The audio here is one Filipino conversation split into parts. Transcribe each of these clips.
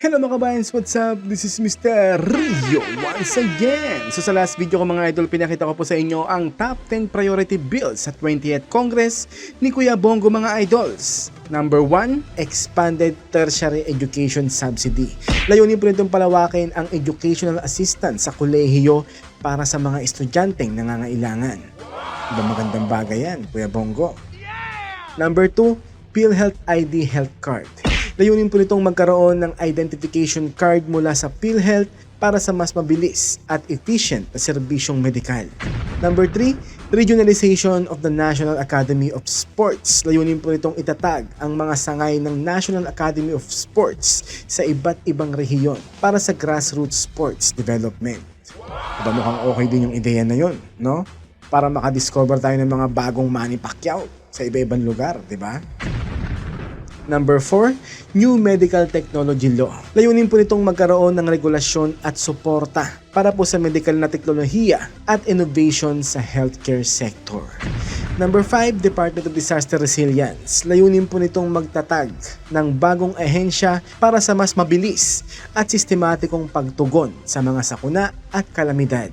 Hello mga kabayans, what's up? This is Mr. Rio once again. So sa last video ko mga idol, pinakita ko po sa inyo ang top 10 priority bills sa 20th Congress ni Kuya Bongo mga idols. Number 1, expanded tertiary education subsidy. Layunin po nitong palawakin ang educational assistance sa kolehiyo para sa mga estudyanteng nangangailangan. Diba magandang bagay yan, Kuya Bongo? Number 2, PhilHealth ID Health Card. Layunin po nitong magkaroon ng identification card mula sa PhilHealth para sa mas mabilis at efficient na serbisyong medikal. Number 3, regionalization of the National Academy of Sports. Layunin po nitong itatag ang mga sangay ng National Academy of Sports sa iba't ibang rehiyon para sa grassroots sports development. Diba mukhang okay din yung ideya na yun, no? Para makadiscover tayo ng mga bagong Manny Pacquiao sa iba-ibang lugar, di ba? Number 4, New Medical Technology Law. Layunin po nitong magkaroon ng regulasyon at suporta para po sa medical na teknolohiya at innovation sa healthcare sector. Number 5, Department of Disaster Resilience. Layunin po nitong magtatag ng bagong ahensya para sa mas mabilis at sistematikong pagtugon sa mga sakuna at kalamidad.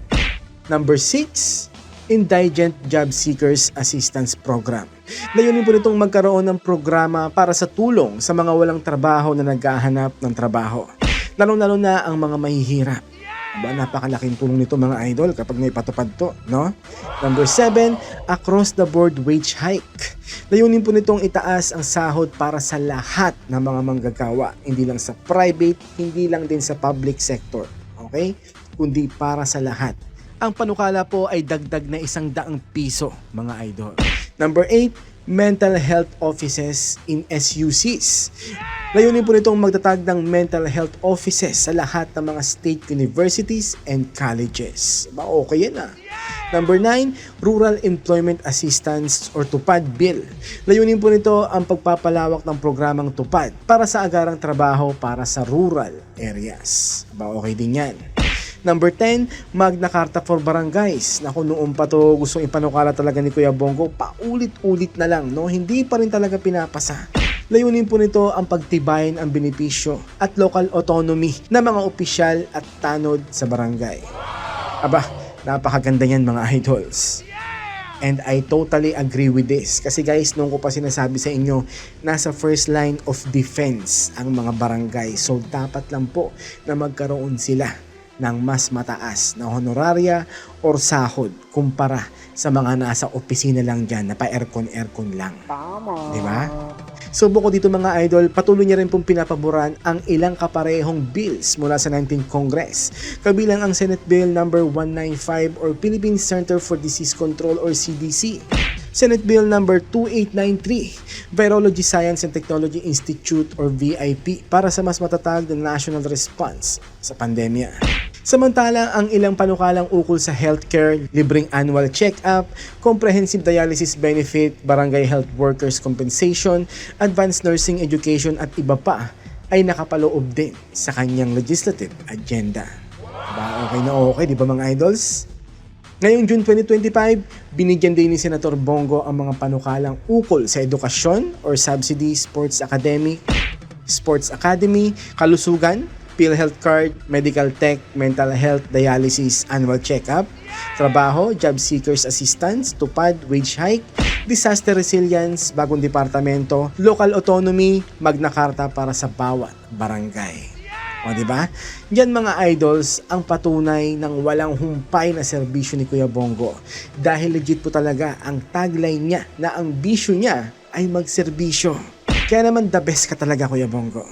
Number 6, Indigent Job Seekers Assistance Program. Layunin po nitong magkaroon ng programa para sa tulong sa mga walang trabaho na naghahanap ng trabaho. Lalo-lalo na ang mga mahihirap. Ba, napakalaking tulong nito mga idol kapag naipatupad to, no? Number 7, across the board wage hike. Layunin po nitong itaas ang sahod para sa lahat ng mga manggagawa, hindi lang sa private, hindi lang din sa public sector, okay? Kundi para sa lahat. Ang panukala po ay dagdag na isang daang piso, mga idol. Number 8, mental health offices in SUCs. Layunin po nitong magtatag ng mental health offices sa lahat ng mga state universities and colleges. Ba, okay yan ah. Number 9, Rural Employment Assistance or TUPAD Bill. Layunin po nito ang pagpapalawak ng programang TUPAD para sa agarang trabaho para sa rural areas. Ba, okay din yan. Number 10, Magna Carta for Barangays. Naku, noon pa to gustong ipanukala talaga ni Kuya Bongo, paulit-ulit na lang, no? Hindi pa rin talaga pinapasa. Layunin po nito ang pagtibayin ang benepisyo at local autonomy ng mga opisyal at tanod sa barangay. Aba, napakaganda yan mga idols. And I totally agree with this. Kasi guys, nung ko pa sinasabi sa inyo, nasa first line of defense ang mga barangay. So dapat lang po na magkaroon sila ng mas mataas na honoraria or sahod kumpara sa mga nasa opisina lang dyan na pa-aircon-aircon lang. Tama. Di ba? So bukod dito mga idol, patuloy niya rin pong pinapaboran ang ilang kaparehong bills mula sa 19th Congress. Kabilang ang Senate Bill number 195 or Philippine Center for Disease Control or CDC. Senate Bill number 2893, Virology Science and Technology Institute or VIP para sa mas matatag na national response sa pandemya. Samantala, ang ilang panukalang ukol sa healthcare, libreng annual check-up, comprehensive dialysis benefit, barangay health workers compensation, advanced nursing education at iba pa ay nakapaloob din sa kanyang legislative agenda. Ba, okay na okay, di ba mga idols? Ngayong June 2025, binigyan din ni Senator Bongo ang mga panukalang ukol sa edukasyon or subsidy, sports academic, sports academy, kalusugan, PhilHealth card, medical tech, mental health, dialysis, annual checkup, trabaho, job seekers assistance, tupad, wage hike, disaster resilience, bagong departamento, local autonomy, magna para sa bawat barangay. O, di ba? Yan mga idols ang patunay ng walang humpay na serbisyo ni Kuya Bongo. Dahil legit po talaga ang tagline niya na ang bisyo niya ay magserbisyo. Kaya naman the best ka talaga Kuya Bongo.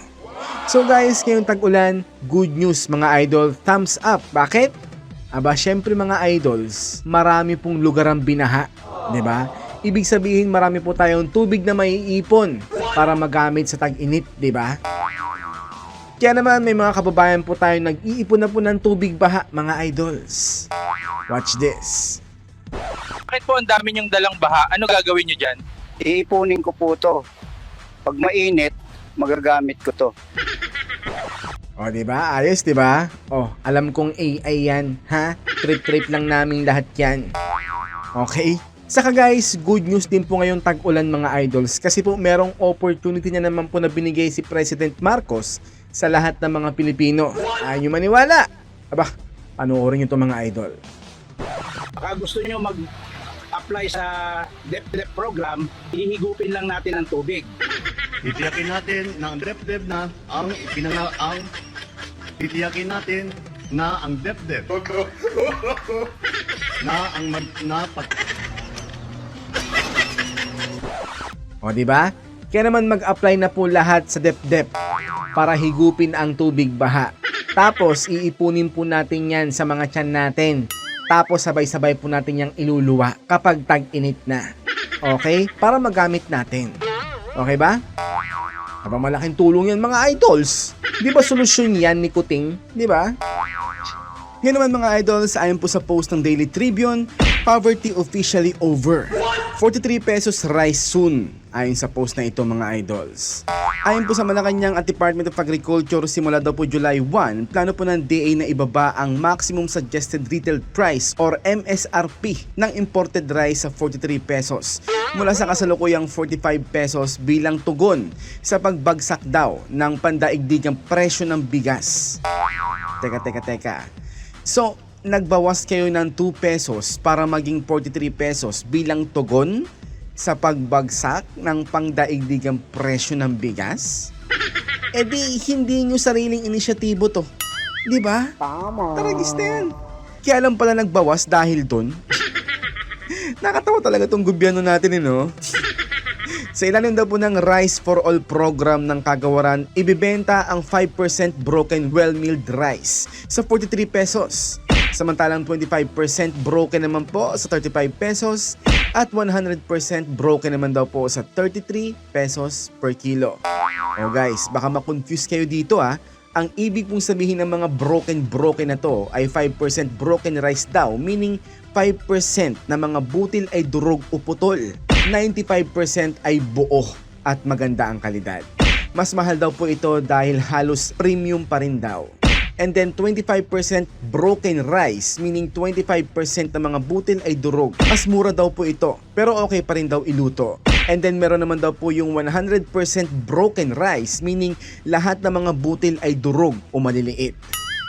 So guys, ngayong tag-ulan, good news mga idol, thumbs up. Bakit? Aba, syempre mga idols, marami pong lugar ang binaha, 'di ba? Ibig sabihin marami po tayong tubig na maiipon para magamit sa tag-init, 'di ba? Kaya naman may mga kababayan po tayo nag-iipon na po ng tubig baha, mga idols. Watch this. Bakit po ang dami niyong dalang baha? Ano gagawin niyo dyan? Iipunin ko po to. Pag mainit, magagamit ko to. O, di ba? Ayos, di ba? O, alam kong AI yan, ha? Trip-trip lang namin lahat yan. Okay? Saka guys, good news din po ngayong tag-ulan mga idols kasi po merong opportunity na naman po na binigay si President Marcos sa lahat ng mga Pilipino. Ayaw nyo maniwala. Aba, panoorin nyo itong mga idol. Baka gusto nyo mag-apply sa DepDep program, ihigupin lang natin ng tubig. Titiyakin natin na ang DepDep na ang pinanga ang titiyakin natin na ang DepDep na ang mag, na pat, O, di ba? Kaya naman mag-apply na po lahat sa DepDep para higupin ang tubig baha. Tapos, iipunin po natin yan sa mga tiyan natin. Tapos, sabay-sabay po natin yung iluluwa kapag tag-init na. Okay? Para magamit natin. Okay ba? Aba, malaking tulong yan mga idols. Di ba solusyon yan ni Kuting? Di ba? Yan naman mga idols, ayon po sa post ng Daily Tribune, poverty officially over. 43 pesos rice soon, ayon sa post na ito mga idols. Ayon po sa Malacanang at Department of Agriculture, simula daw po July 1, plano po ng DA na ibaba ang maximum suggested retail price or MSRP ng imported rice sa 43 pesos mula sa kasalukuyang 45 pesos bilang tugon sa pagbagsak daw ng pandaigdigang presyo ng bigas. Teka, teka, teka. So, nagbawas kayo ng 2 pesos para maging 43 pesos bilang tugon sa pagbagsak ng pangdaigdigang presyo ng bigas? E di, hindi nyo sariling inisyatibo to. Di ba? Tama. Taragis na yan. Kaya lang pala nagbawas dahil dun. Nakatawa talaga tong gobyerno natin, eh, no? Sa ilalim daw po ng Rice for All program ng kagawaran, ibibenta ang 5% broken well-milled rice sa 43 pesos. Samantalang 25% broken naman po sa 35 pesos at 100% broken naman daw po sa 33 pesos per kilo. O guys, baka makonfuse kayo dito ah. Ang ibig pong sabihin ng mga broken-broken na to ay 5% broken rice daw, meaning 5% na mga butil ay durog o putol. 95% ay buo at maganda ang kalidad. Mas mahal daw po ito dahil halos premium pa rin daw. And then 25% broken rice, meaning 25% ng mga butil ay durog. Mas mura daw po ito, pero okay pa rin daw iluto. And then meron naman daw po yung 100% broken rice, meaning lahat ng mga butil ay durog o maliliit.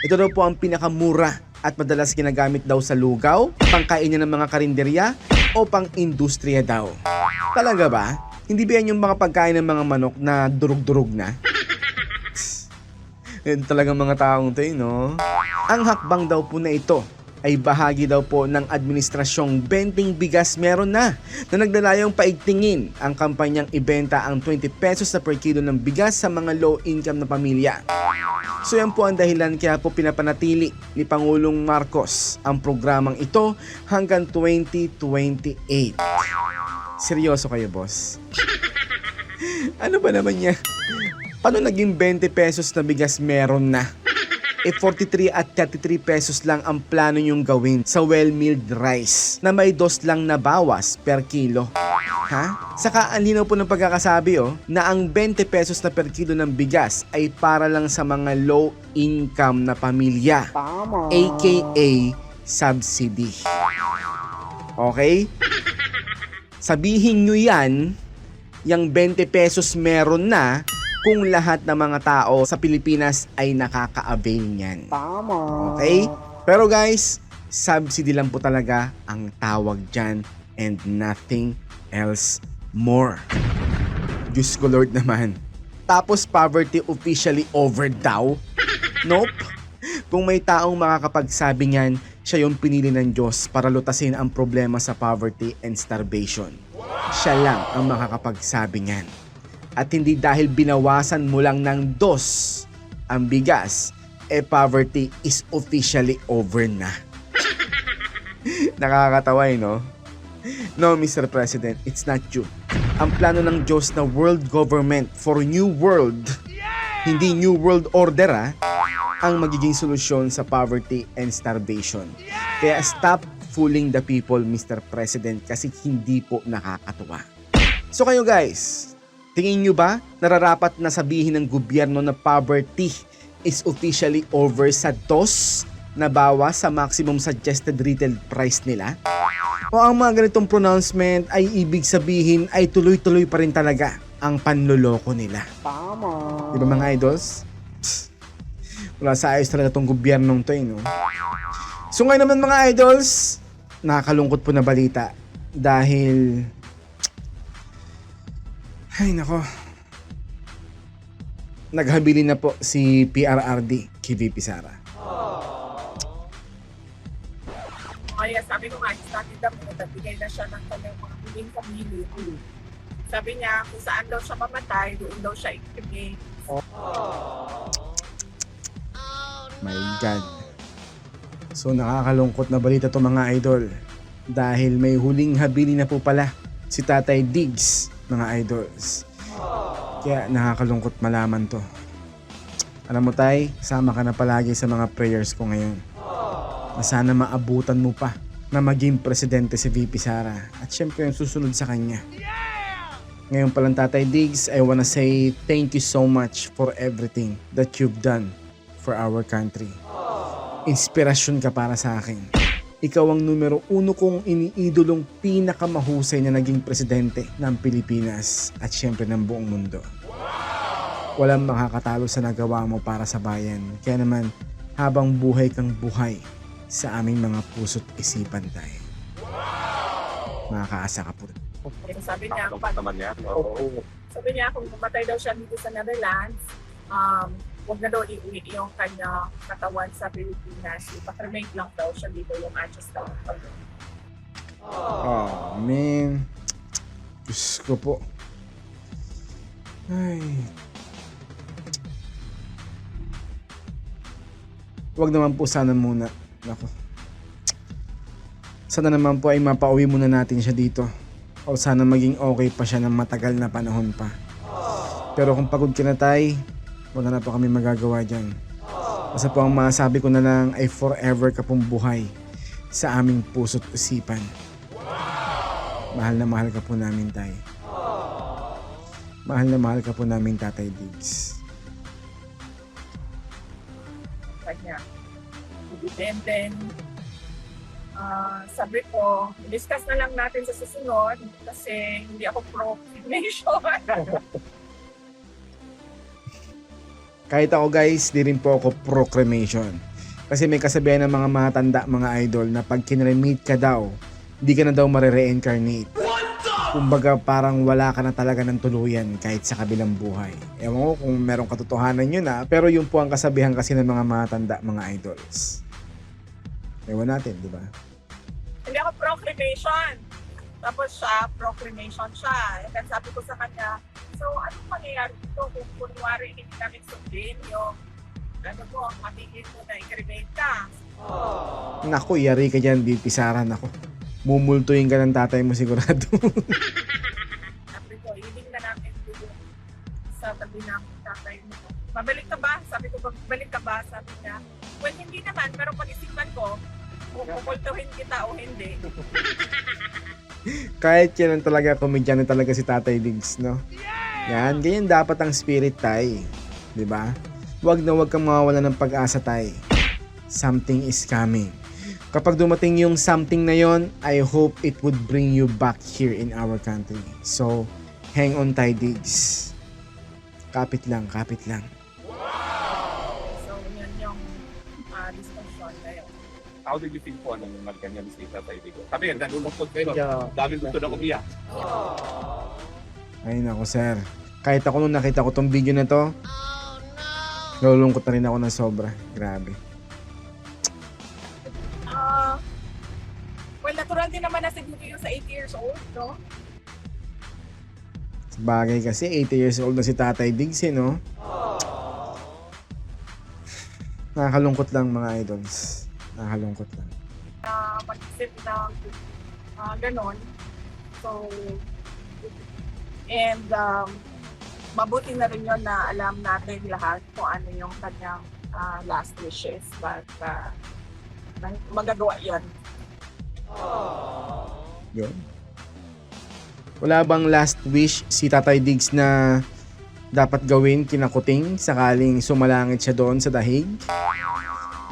Ito daw po ang pinakamura at madalas ginagamit daw sa lugaw, pangkainin ng mga karinderya, o pang-industriya daw. Talaga ba? Hindi ba yan yung mga pagkain ng mga manok na durug-durug na? Yan talagang mga taong to, eh, no? Ang hakbang daw po na ito ay bahagi daw po ng administrasyong benting bigas meron na na naglalayong paigtingin ang kampanyang ibenta ang 20 pesos na per kilo ng bigas sa mga low income na pamilya. So yan po ang dahilan kaya po pinapanatili ni Pangulong Marcos ang programang ito hanggang 2028. Seryoso kayo, boss? ano ba naman niya? Paano naging 20 pesos na bigas meron na? E 43 at 33 pesos lang ang plano nyong gawin sa well-milled rice na may dos lang na bawas per kilo. Ha? Saka ang linaw po ng pagkakasabi oh, na ang 20 pesos na per kilo ng bigas ay para lang sa mga low income na pamilya. AKA subsidy. Okay? Sabihin nyo yan, yung 20 pesos meron na kung lahat ng mga tao sa Pilipinas ay nakaka-avail niyan. Tama. Okay? Pero guys, subsidy lang po talaga ang tawag dyan and nothing else more. Diyos ko Lord naman. Tapos poverty officially over daw? Nope. Kung may taong makakapagsabi niyan, siya yung pinili ng Diyos para lutasin ang problema sa poverty and starvation. Siya lang ang makakapagsabi niyan. At hindi dahil binawasan mo lang ng dos ang bigas, eh poverty is officially over na. Nakakatawa eh, no? No, Mr. President, it's not you. Ang plano ng Diyos na world government for new world, hindi new world order ah, ang magiging solusyon sa poverty and starvation. Kaya stop fooling the people, Mr. President, kasi hindi po nakakatuwa. So kayo guys, tingin nyo ba nararapat na sabihin ng gobyerno na poverty is officially over sa dos na bawas sa maximum suggested retail price nila? O ang mga ganitong pronouncement ay ibig sabihin ay tuloy-tuloy pa rin talaga ang panloloko nila. Tama. Di ba mga idols? Psst. Wala sa ayos talaga tong gobyernong to eh, no? So ngayon naman mga idols, nakakalungkot po na balita dahil ay nako naghabili na po si PRRD kay VP Sara. Kaya sabi ko nga, started na po, nagbigay na siya ng kanyang mga huling pamili. Sabi niya, kung saan daw siya mamatay, doon daw siya ikibig. My God. So nakakalungkot na balita to mga idol. Dahil may huling habili na po pala si Tatay Diggs mga idols. Kaya nakakalungkot malaman to. Alam mo tay, sama ka na palagi sa mga prayers ko ngayon. Na sana maabutan mo pa na maging presidente si VP Sara at syempre yung susunod sa kanya. Ngayon palang Tatay Diggs, I wanna say thank you so much for everything that you've done for our country. Inspirasyon ka para sa akin. Ikaw ang numero uno kong iniidolong pinakamahusay na naging presidente ng Pilipinas at syempre ng buong mundo. Walang makakatalo sa nagawa mo para sa bayan. Kaya naman, habang buhay kang buhay sa aming mga puso't isipan tayo. Makakaasa ka po. Sabi niya, pag, sabi niya, kung mamatay daw siya dito sa Netherlands, um, huwag na daw iuwi yung kanya katawan sa Pilipinas. Ipakremate lang daw siya dito yung ashes daw. Oh, man. Diyos ko po. Ay. Huwag naman po sana muna. Nako. Sana naman po ay mapauwi muna natin siya dito. O sana maging okay pa siya ng matagal na panahon pa. Pero kung pagod ka na tay, wala na po kami magagawa dyan. Basta po ang masabi ko na lang ay forever ka pong buhay sa aming puso't isipan. Mahal na mahal ka po namin, Tay. Mahal na mahal ka po namin, Tatay Diggs. kanya. And then, ah, sabi ko, discuss na lang natin sa susunod kasi hindi ako pro-cremation. Kahit ako guys, di rin po ako pro-cremation. Kasi may kasabihan ng mga matanda, mga idol, na pag kinremate ka daw, di ka na daw marire-reincarnate. Kumbaga parang wala ka na talaga ng tuluyan kahit sa kabilang buhay. Ewan ko kung merong katotohanan yun ah, pero yun po ang kasabihan kasi ng mga matanda, mga idols. Ewan natin, di ba? hindi ako pro-cremation. Tapos siya, pro-cremation siya. And then sabi ko sa kanya, so anong mangyayari dito kung kunwari hindi namin sundin yung ano mo, matigil mo na i-cremate ka. Naku, yari ka dyan, di pisaran ako. Mumultuin ka ng tatay mo sigurado. Sabi ko, hiling na namin dito sa tabi ng tatay mo. Mabalik ka ba? Sabi ko, babalik ka ba? Sabi niya, well, hindi naman, pero pag-isipan ko, kung kukultuhin kita o hindi. Kahit yan ang talaga, komedyan na talaga si Tatay Diggs, no? Yan, ganyan dapat ang spirit, tay. ba? Huwag na huwag kang mawawala ng pag-asa, tay. Something is coming. Kapag dumating yung something na yon, I hope it would bring you back here in our country. So, hang on, Tay Diggs. Kapit lang, kapit lang. So, yun yung uh, discussion ngayon. How did you feel po nung magganyan si Tatay Digo? Sabi yan, nalulungkot kayo. Daming gusto na umiyak. Ay nako sir. Kahit ako nung nakita ko tong video na to, nalulungkot na rin ako ng sobra. Grabe. Ah, well, natural din naman na siguro yung sa 8 years old, no? Bagay kasi 80 years old na si Tatay Diggs eh, no? Nakakalungkot lang mga idols. Nakakalungkot lang. na mag-isip ng uh, ganon. So, and um, mabuti na rin yun na alam natin lahat kung ano yung kanyang ah, last wishes. But uh, magagawa yun. Yun. Wala bang last wish si Tatay Diggs na dapat gawin kinakuting sakaling sumalangit siya doon sa dahig?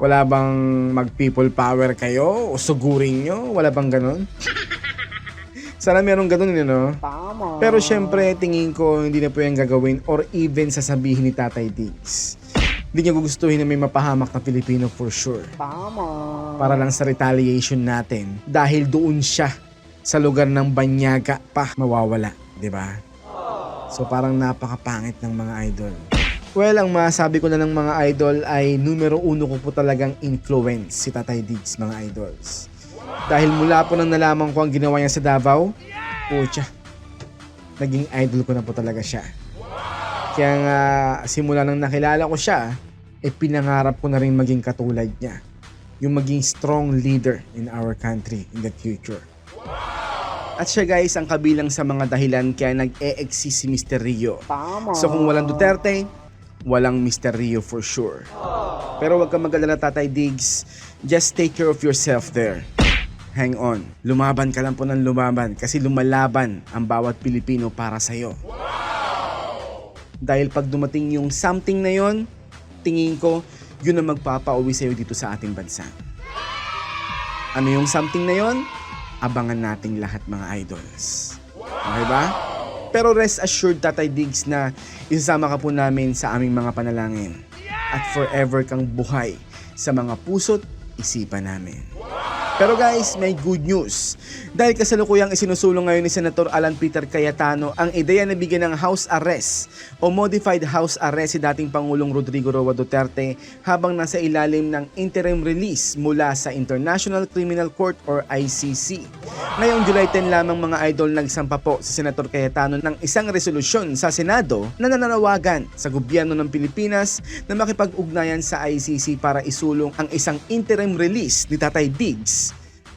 Wala bang mag people power kayo o sugurin nyo? Wala bang ganun? Sana meron ganun yun, no? Pero syempre, tingin ko hindi na po yung gagawin or even sasabihin ni Tatay Diggs. Hindi niya gugustuhin na may mapahamak na Pilipino for sure. Tama. Para lang sa retaliation natin. Dahil doon siya sa lugar ng Banyaga pa mawawala. 'di ba? So parang napakapangit ng mga idol. Well, ang masabi ko na ng mga idol ay numero uno ko po talagang influence si Tatay Diggs mga idols. Dahil mula po nang nalaman ko ang ginawa niya sa Davao, pucha, naging idol ko na po talaga siya. Kaya nga, simula nang nakilala ko siya, eh pinangarap ko na rin maging katulad niya. Yung maging strong leader in our country in the future. At siya guys ang kabilang sa mga dahilan kaya nag-e-exist si Mr. Rio. Tama. So kung walang Duterte, walang Mr. Rio for sure. Pero wag kang mag-alala Tatay Diggs, just take care of yourself there. Hang on. Lumaban ka lang po ng lumaban kasi lumalaban ang bawat Pilipino para sa'yo. Dahil pag dumating yung something na yon, tingin ko, yun ang magpapauwi sa'yo dito sa ating bansa. Ano yung something na yon? Abangan nating lahat mga idols. Okay ba? Pero rest assured Tatay Diggs na isasama ka po namin sa aming mga panalangin. At forever kang buhay sa mga puso't isipan namin. Pero guys, may good news. Dahil kasalukuyang isinusulong ngayon ni Senator Alan Peter Cayetano ang ideya na bigyan ng house arrest o modified house arrest si dating Pangulong Rodrigo Roa Duterte habang nasa ilalim ng interim release mula sa International Criminal Court or ICC. Ngayong July 10 lamang mga idol nagsampa po si Senator Cayetano ng isang resolusyon sa Senado na nananawagan sa gobyerno ng Pilipinas na makipag-ugnayan sa ICC para isulong ang isang interim release ni Tatay Diggs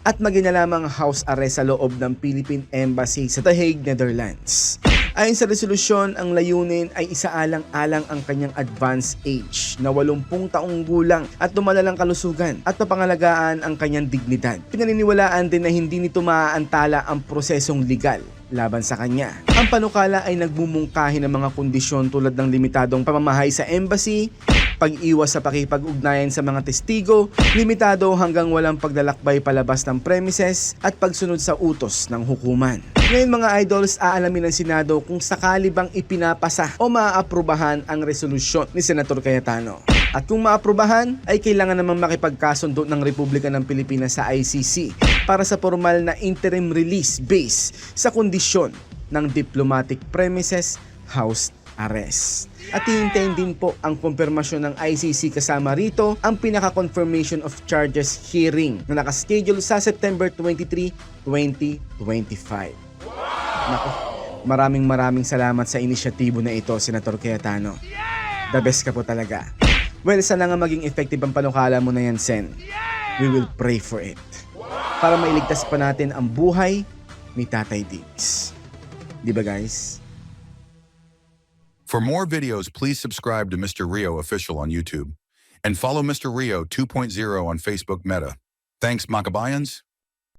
at maginalamang house arrest sa loob ng Philippine Embassy sa The Hague, Netherlands. Ayon sa resolusyon, ang layunin ay isaalang-alang ang kanyang advanced age na 80 taong gulang at lumalalang kalusugan at mapangalagaan ang kanyang dignidad. Pinaniniwalaan din na hindi nito maaantala ang prosesong legal laban sa kanya. Ang panukala ay nagmumungkahi ng mga kondisyon tulad ng limitadong pamamahay sa embassy, pag-iwas sa pakipag-ugnayan sa mga testigo, limitado hanggang walang paglalakbay palabas ng premises at pagsunod sa utos ng hukuman. Ngayon mga idols, aalamin ng Senado kung sakali bang ipinapasa o maaaprubahan ang resolusyon ni Senator Cayetano. At kung maaprubahan, ay kailangan namang makipagkasundo ng Republika ng Pilipinas sa ICC para sa formal na interim release base sa kondisyon ng diplomatic premises house arrest. At hihintayin din po ang kumpirmasyon ng ICC kasama rito ang pinaka-confirmation of charges hearing na nakaschedule sa September 23, 2025. Nako, maraming maraming salamat sa inisyatibo na ito, Senator Cayetano. The best ka po talaga. Well, sana nga maging effective ang panukala mo na yan, Sen. We will pray for it. Para mailigtas pa natin ang buhay ni Tatay Diggs. Di ba guys? For more videos, please subscribe to Mr. Rio Official on YouTube and follow Mr. Rio 2.0 on Facebook Meta. Thanks, Makabayans.